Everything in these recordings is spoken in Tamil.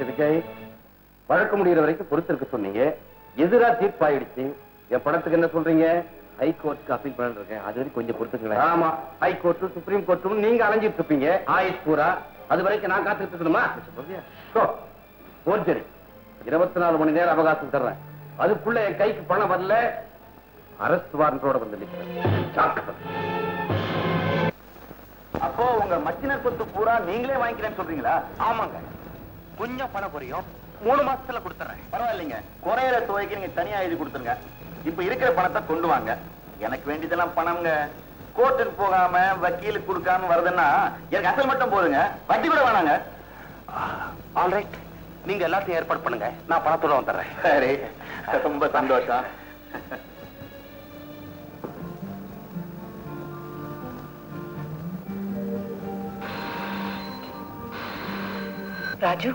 மிஸ்டர் விஜய் வழக்கு முடிகிற வரைக்கும் பொறுத்திருக்க சொன்னீங்க. எதிரா தீர்ப்பாயிடுச்சு என் பணத்துக்கு என்ன சொல்றீங்க? ஹைகோர்ட்டுக்கு அப்பீல் பண்ணிருக்கேன் அது வரைக்கும் கொஞ்சம் பொறுத்துக்கலாம் ஆமா. ஹைகோர்ட்டு சுப்ரீம் கோர்ட்டும் நீங்க அலைஞ்சிட்டு இருப்பீங்க. ஆயுஷ் பூரா. அது வரைக்கும் நான் காத்துட்டு இருக்கணுமா? போர்ஜரி இருபத்தி நாலு மணி நேரம் அவகாசம் தர்றேன். அதுக்குள்ள என் கைக்கு பணம் வரல. அரஸ்ட் வாரண்டோட வந்து நிற்கிறேன். அப்போ உங்க மச்சினர் சொத்து பூரா நீங்களே வாங்கிக்கிறேன்னு சொல்றீங்களா? ஆமாங்க. கொஞ்சம் பணம் குறையும் மூணு மாசத்துல கொடுத்துறேன். பரவாயில்லைங்க. குறையிற துவைக்கு நீங்க தனியா எழுதி கொடுத்துருங்க. இப்ப இருக்கிற பணத்தை கொண்டு வாங்க. எனக்கு வேண்டியதெல்லாம் பணம்ங்க கோர்ட்டுக்கு போகாம வக்கீலுக்கு கொடுக்காம வருதுன்னா எனக்கு அசல் மட்டும் போதுங்க. வட்டி கூட வேணாங்க. ஆல்ரைட் நீங்க எல்லாத்தையும் ஏற்பாடு பண்ணுங்க. நான் பணத்தோட வந்துடுறேன். சரி. ரொம்ப சந்தோஷம். ராஜு?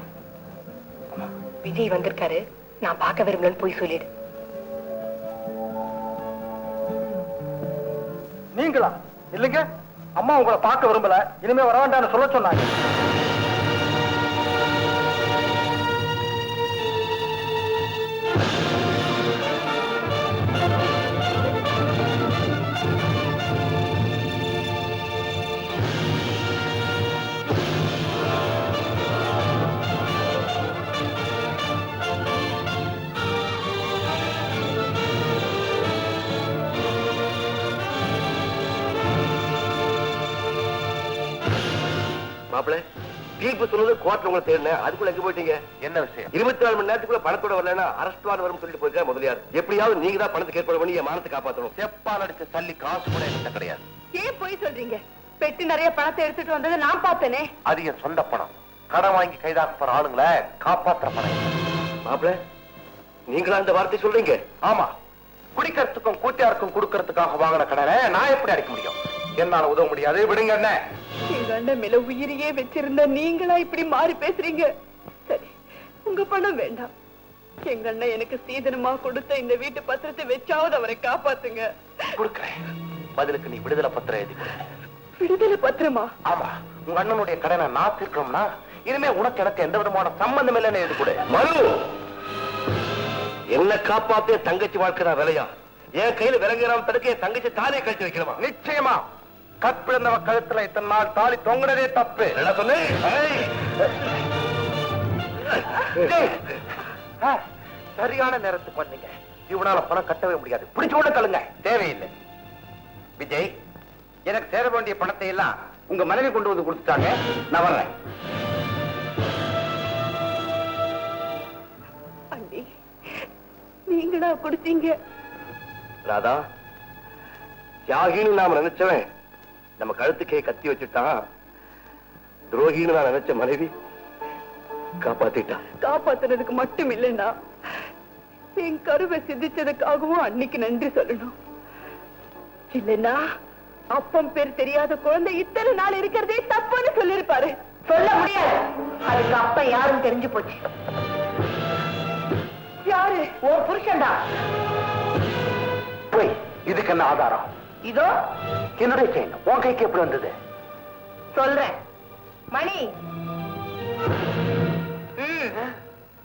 விஜய் வந்திருக்காரு. நான் பார்க்க விரும்பலன்னு போய் சொல்லிடு. நீங்களா? இல்லைங்க. அம்மா உங்களை பார்க்க விரும்பல. இனிமே வர வேண்டாம்னு சொல்ல சொன்னாங்க. தீர்ப்பு சொன்னது கோர்ட்ல உங்களை தேடினேன். அதுக்குள்ள எங்க போயிட்டீங்க? என்ன விஷயம்? இருபத்தி நாலு மணி நேரத்துக்குள்ள பணத்தோட வரலன்னா அரஸ்ட் வார் வரும் சொல்லிட்டு போயிருக்க முதலியார். எப்படியாவது நீங்க தான் பணத்துக்கு ஏற்பாடு பண்ணி என் மானத்தை காப்பாற்றணும் செப்பால் அடிச்ச தள்ளி காசு கூட என்கிட்ட கிடையாது. ஏன் போய் சொல்றீங்க? பெட்டி நிறைய பணத்தை எடுத்துட்டு வந்ததை நான் பார்த்தேனே. அது என் சொந்த பணம். கடன் வாங்கி கைதாக்க போற ஆளுங்களை காப்பாத்துற பணம். மாப்பிள்ள நீங்களா அந்த வார்த்தை சொல்றீங்க? ஆமா. குடிக்கிறதுக்கும் கூட்டியாருக்கும் கொடுக்கறதுக்காக வாங்கின கடனை நான் எப்படி அடைக்க முடியும்? என்னால உதவ முடியாது. விடுங்க என்ன எங்க அண்ணன் மேல உயிரையே வச்சிருந்த நீங்களா இப்படி மாறி பேசுறீங்க? சரி உங்க பணம் வேண்டாம். எங்க அண்ணன் எனக்கு சீதனமா கொடுத்த இந்த வீட்டு பத்திரத்தை வச்சாவது அவரை காப்பாத்துங்க. கொடுக்கிறேன். பதிலுக்கு நீ விடுதலை பத்திரம் எழுதி. விடுதலை பத்திரமா? ஆமா உங்க அண்ணனுடைய கடனை நான் தீர்க்கணும்னா இனிமே உனக்கு எனக்கு எந்த விதமான சம்பந்தம் இல்லைன்னு எழுதி கொடு. மனு! என்ன காப்பாத்திய தங்கச்சி வாழ்க்கை தான் விலையா? என் கையில விலங்குறாம தடுக்க என் தங்கச்சி தாலியை கழிச்சு வைக்கணுமா? நிச்சயமா. கற்பிழந்தவ கழுத்துல இத்தனை நாள் தாலி தொங்குனதே தப்பு. என்ன சொல்லு சரியான நேரத்துக்கு பண்ணீங்க இவனால பணம் கட்டவே முடியாது. பிடிச்சு கூட தள்ளுங்க. தேவையில்லை. விஜய் எனக்கு சேர வேண்டிய பணத்தை எல்லாம் உங்க மனைவி கொண்டு வந்து கொடுத்துட்டாங்க. நான் வர்றேன். நீங்களா கொடுத்தீங்க. ராதா தியாகின்னு நாம நினைச்சவன் நம்ம கழுத்துக்கே கத்தி வச்சுட்டான். துரோகின்னு நான் நினைச்ச மனைவி காப்பாத்திட்டான் காப்பாத்துறதுக்கு மட்டும் இல்லைன்னா என் கருவை சிந்திச்சதுக்காகவும் அன்னைக்கு நன்றி சொல்லணும். இல்லைன்னா அப்பம் பேர் தெரியாத குழந்தை இத்தனை நாள் இருக்கிறதே தப்புன்னு சொல்லிருப்பாரு சொல்ல முடியாது. அதுக்கு அப்ப யாரும் தெரிஞ்சு போச்சு. யாரு? ஓ புருஷன்டா. போய் இதுக்கு என்ன ஆதாரம்? இதோ என்னுடைய செயின் உன் கைக்கு எப்படி வந்தது? சொல்றேன். மணி.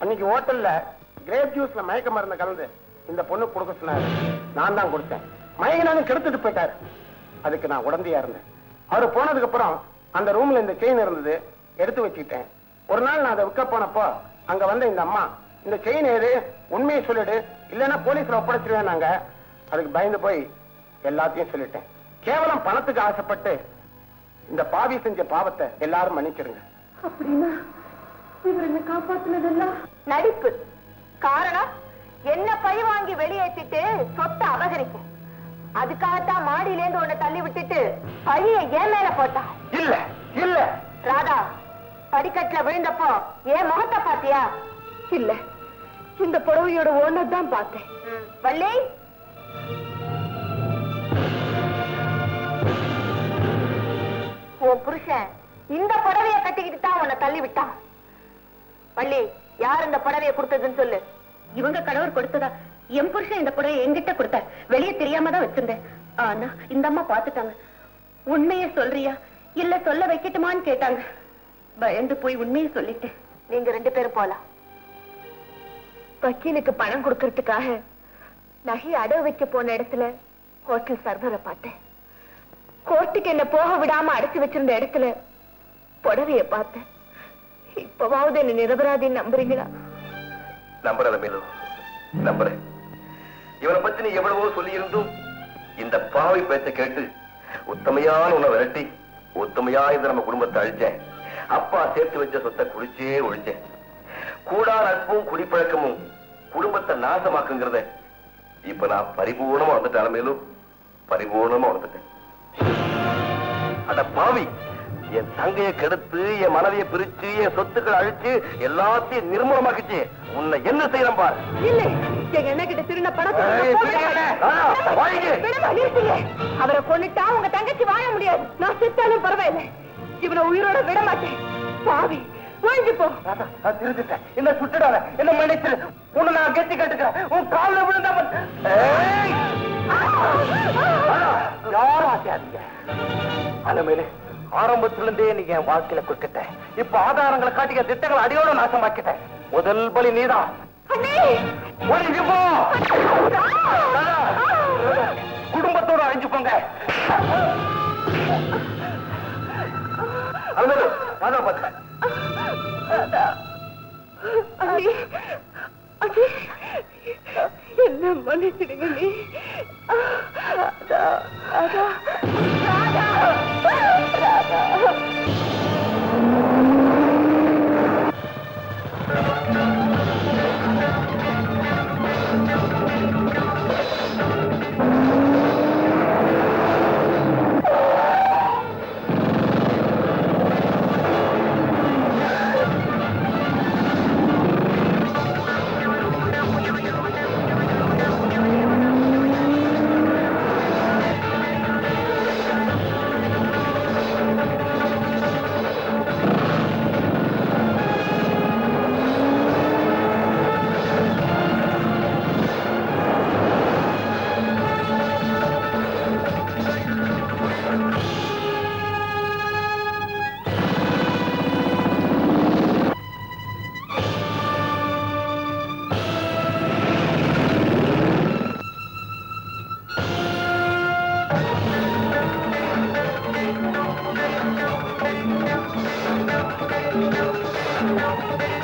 அன்னைக்கு ஹோட்டல்ல கிரேப் ஜூஸ்ல மயக்க மருந்து கலந்து இந்த பொண்ணு கொடுக்க சொன்னாரு. நான் தான் கொடுத்தேன். மயங்கினாலும் கெடுத்துட்டு போயிட்டாரு. அதுக்கு நான் உடந்தையா இருந்தேன். அவரு போனதுக்கு அப்புறம் அந்த ரூம்ல இந்த செயின் இருந்தது எடுத்து வச்சுக்கிட்டேன். ஒரு நாள் நான் அதை விற்க போனப்போ அங்க வந்த இந்த அம்மா இந்த செயின் ஏது? உண்மையை சொல்லிடு. இல்லைன்னா போலீஸ்ல ஒப்படைச்சிருவேன் நாங்க அதுக்கு பயந்து போய் எல்லாத்தையும் சொல்லிட்டேன். கேவலம் பணத்துக்கு ஆசைப்பட்டு இந்த பாவி செஞ்ச பாவத்தை எல்லாரும் மன்னிச்சிருங்க அப்படின்னா இவர் என்ன காப்பாத்துனதெல்லாம் நடிப்பு. காரணம் என்ன பழி வாங்கி வெளியேற்றிட்டு சொத்தை அபகரிக்க அதுக்காகத்தான் மாடியில இருந்து உன்னை தள்ளி விட்டுட்டு பழிய ஏன் மேல போட்டான் இல்ல இல்ல. ராதா படிக்கட்டுல விழுந்தப்போ ஏன் முகத்தை பாத்தியா இல்ல இந்த புடவையோட ஓனர் தான் பார்த்தேன். வள்ளி. உன் புருஷன் இந்த புடவைய கட்டிக்கிட்டு தான் உன்னை தள்ளி விட்டான். வள்ளி யார் இந்த புடவைய கொடுத்ததுன்னு சொல்லு. இவங்க கணவர் கொடுத்ததா? என் புருஷன் இந்த புடவை எங்கிட்ட கொடுத்தார் வெளியே தெரியாம தான் வச்சிருந்தேன். ஆனா இந்த அம்மா பாத்துட்டாங்க உண்மையை சொல்றியா? இல்ல சொல்ல வைக்கட்டுமான்னு கேட்டாங்க. பயந்து போய் உண்மையை சொல்லிட்டேன். நீங்க ரெண்டு பேரும் போலாம். வக்கீலுக்கு பணம் கொடுக்கறதுக்காக நகை அடவு வைக்க போன இடத்துல ஹோட்டல் சர்வரை பார்த்தேன். கோர்ட்டுக்கு என்ன போக விடாம அடைச்சு வச்சிருந்த இடத்துல புடவைய பார்த்தேன். இப்பவாவது என்ன நிரபராதின்னு நம்புறீங்களா? நம்புறத மேலு நம்புறேன். இவனை பத்தி நீ எவ்வளவோ சொல்லி இருந்தும் இந்த பாவை பேச்ச கேட்டு உத்தமையான உன்னை விரட்டி உத்தமையா இருந்து நம்ம குடும்பத்தை அழிச்சேன். அப்பா சேர்த்து வச்ச சொத்தை குடிச்சே ஒழிச்சேன். கூடா நட்பும் குடிப்பழக்கமும் குடும்பத்தை நாசமாக்குங்கிறத இப்ப நான் பரிபூர்ணமா வந்துட்டேன் மேலும் பரிபூர்ணமா வந்துட்டேன் அட பாவி என் தங்கைய கெடுத்து என் மனதைய பிரிச்சு என் சொத்துக்களை அழிச்சு எல்லாத்தையும் நிர்மூலமாக்கிச்சு. உன்னை என்ன செய்யறேன் பார்? இல்ல எங்க என்ன கிட்ட திருந்த பணத்தை. அவரை கொன்னுட்டா உங்க தங்கச்சி வாழ முடியாது. நான் செத்தாலும் பரவாயில்லை. இவனை உயிரோட விட மாட்டேன். பாவி. ஒழிஞ்சு போ திருந்துட்டேன் என்ன சுட்டுடாத என்ன மன்னிச்சிரு உன்னை நான் கெட்டி கட்டுக்கிறேன் உன் காலில் விழுந்தா! யாரும் ஆசையாதீங்க அலமேலு ஆரம்பத்துல இருந்தே நீங்க என் வாழ்க்கையில குறுக்கிட்ட இப்ப ஆதாரங்களை காட்டிக்க திட்டங்களை அடியோட நாசமாக்கிட்டேன் முதல் பலி நீதான் அண்ணே! ஒழிஞ்சு போ குடும்பத்தோட அழிஞ்சு போங்க அலமேலு நான் என்ன மன்னிச்சிடுங்க நீ? ராதா,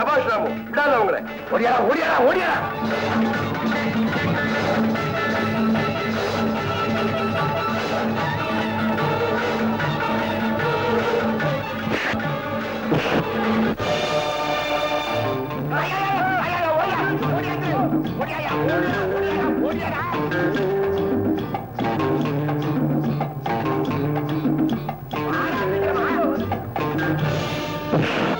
சபாஷ் ராமு விடாத அவங்கள ஓடியா ஓடியா ஓடியா you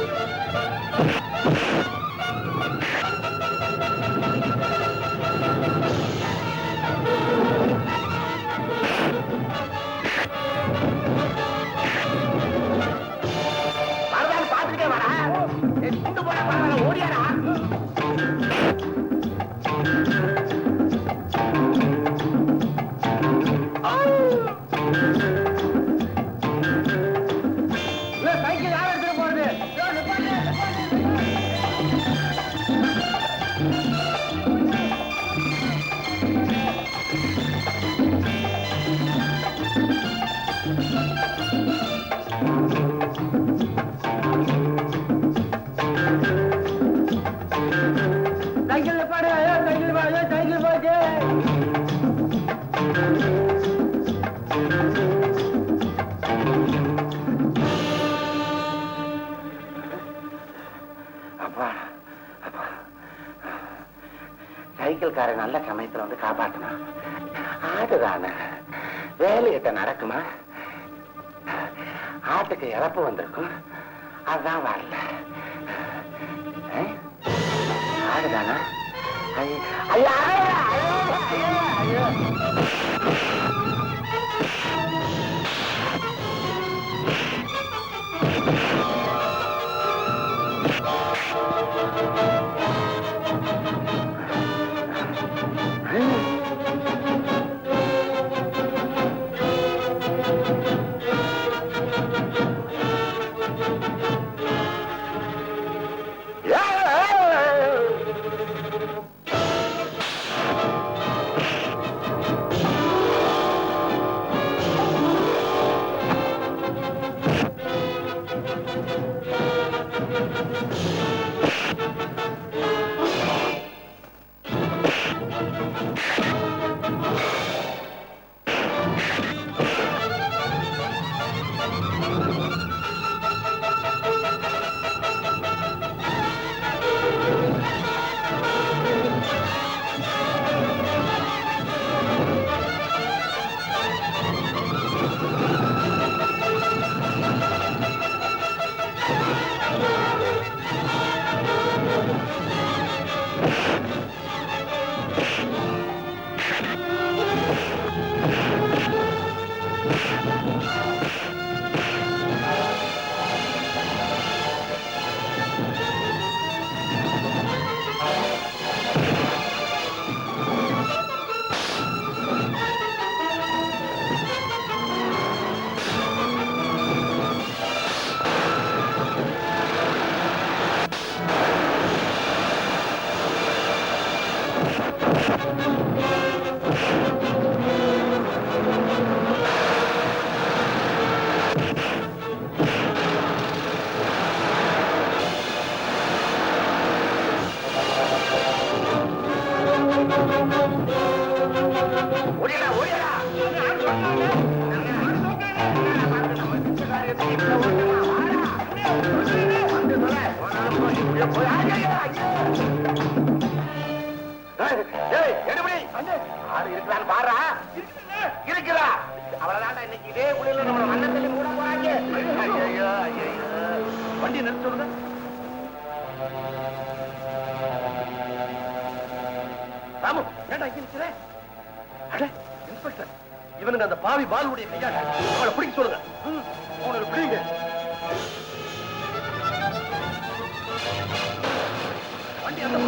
வேலைக்காரன் நல்ல சமயத்துல வந்து காப்பாத்தணும் ஆடுதானே? வேலையிட்ட நடக்குமா? ஆட்டுக்கு இறப்பு வந்திருக்கும். அதான் வரல. ஆடுதானா? ஐயா, இருக்கிறா இன்னைக்கு இதே நம்ம அண்ணன் கூட போறாங்க வண்டி சொல்லுங்க ராமு ஏண்டா இங்க நிக்கிற அட இன்ஸ்பெக்டர் இவனுங்க அந்த பாவி பாலுடைய கையால அவளை பிடிக்க சொல்லுங்க ம், அவனை பிடிங்க வண்டி அந்த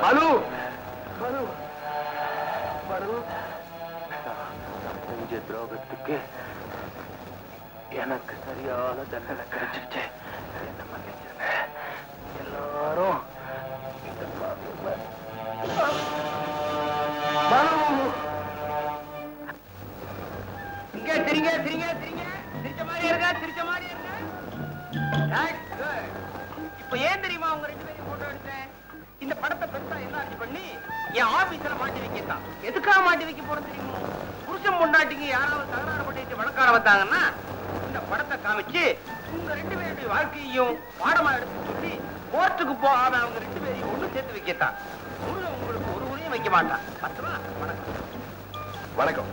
பாலு பாலு பாலு செஞ்ச துரோகத்துக்கு எனக்கு சரியான தண்டனை கிடைச்சிருச்சு. படத்தை காமிச்சு உங்க ரெண்டு பேருடைய வாழ்க்கையையும் பாடமா எடுத்து சொல்லி கோர்ட்டுக்கு போகாம அவங்க ரெண்டு பேரையும் ஒண்ணு சேர்த்து வைக்கத்தான் முருகன் உங்களுக்கு ஒரு உரையும் வைக்க மாட்டான் பத்திரமா? வணக்கம். வணக்கம்.